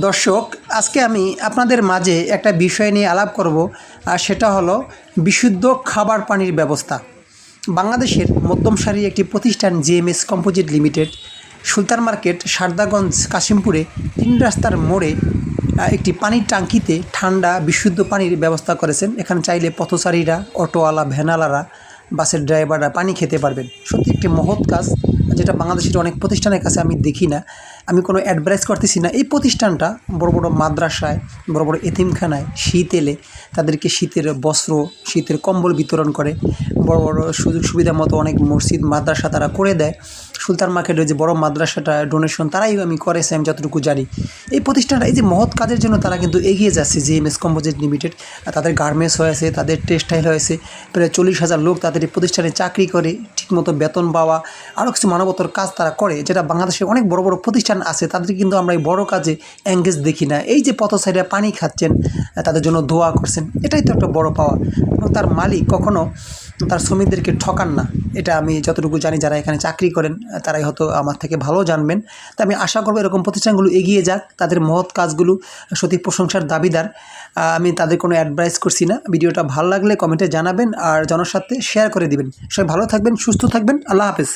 দর্শক, আজকে আমি আপনাদের মাঝে একটা বিষয় নিয়ে আলাপ করব, আর সেটা হলো বিশুদ্ধ খাবার পানির ব্যবস্থা। বাংলাদেশের মধ্যম সারির একটি প্রতিষ্ঠান GMS composite limited, Sultan market, Sardaganj, কাশিমপুরে তিন রাস্তার মোড়ে একটি পানির টাঙ্কিতে ঠান্ডা, বিশুদ্ধ পানির ব্যবস্থা করেছেন। এখানে চাইলে পথচারীরা, অটোওয়ালা ভ্যানালারা বাসের ড্রাইভাররা পানি খেতে পারবেন। সত্যি একটি মহৎ কাজ, যেটা বাংলাদেশের অনেক প্রতিষ্ঠানের কাছে আমি দেখি না। আমি কোনো অ্যাডভাইস করতেছি না। এই প্রতিষ্ঠানটা বড় বড় মাদ্রাসায়, বড় বড় এতিমখানায় শীত এলে তাদেরকে শীতের বস্ত্র, শীতের কম্বল বিতরণ করে। বড় বড় সুযোগ সুবিধা মতো অনেক মসজিদ, মাদ্রাসা তারা করে দেয়। সুলতান মার্কেটের যে বড় মাদ্রাসাটা ডোনেশন তারাই আমি করেছে আমি যতটুকু জানি। এই প্রতিষ্ঠানটা, এই যে মহৎ কাজের জন্য তারা কিন্তু এগিয়ে যাচ্ছে যে এম এস কম্পোজিট লিমিটেড তাদের গার্মেন্টস হয়েছে, তাদের টেক্সটাইল হয়েছে। প্রায় চল্লিশ হাজার লোক তাদের এই প্রতিষ্ঠানে চাকরি করে। ঠিকমতো বেতন পাওয়া, আরও কিছু মানবতার কাজ তারা করে, যেটা বাংলাদেশের অনেক বড় বড় প্রতিষ্ঠান আছে তাদের কিন্তু আমরা এই বড় কাজে এঙ্গেজ দেখি না। এই যে পথচারীরা পানি খাচ্ছেন, তাদের জন্য ধোয়া করছেন, এটাই তো একটা বড় পাওয়া এবং তার মালিক কখনো তার শ্রমিকদেরকে ঠকান না। এটা আমি যতটুকু জানি যারা এখানে চাকরি করেন, তারাই হয়তো আমার থেকে ভালো জানবেন। তা আমি আশা করব এরকম প্রতিষ্ঠানগুলো এগিয়ে যাক, তাদের মহৎ কাজগুলো সত্যি প্রশংসার দাবিদার। আমি তাদের কোনো অ্যাডভাইস করছি না। ভিডিওটা ভালো লাগলে কমেন্টে জানাবেন আর জনস্বার্থে শেয়ার করে দিবেন। সবাই ভালো থাকবেন, সুস্থ থাকবেন। আল্লাহ হাফেজ।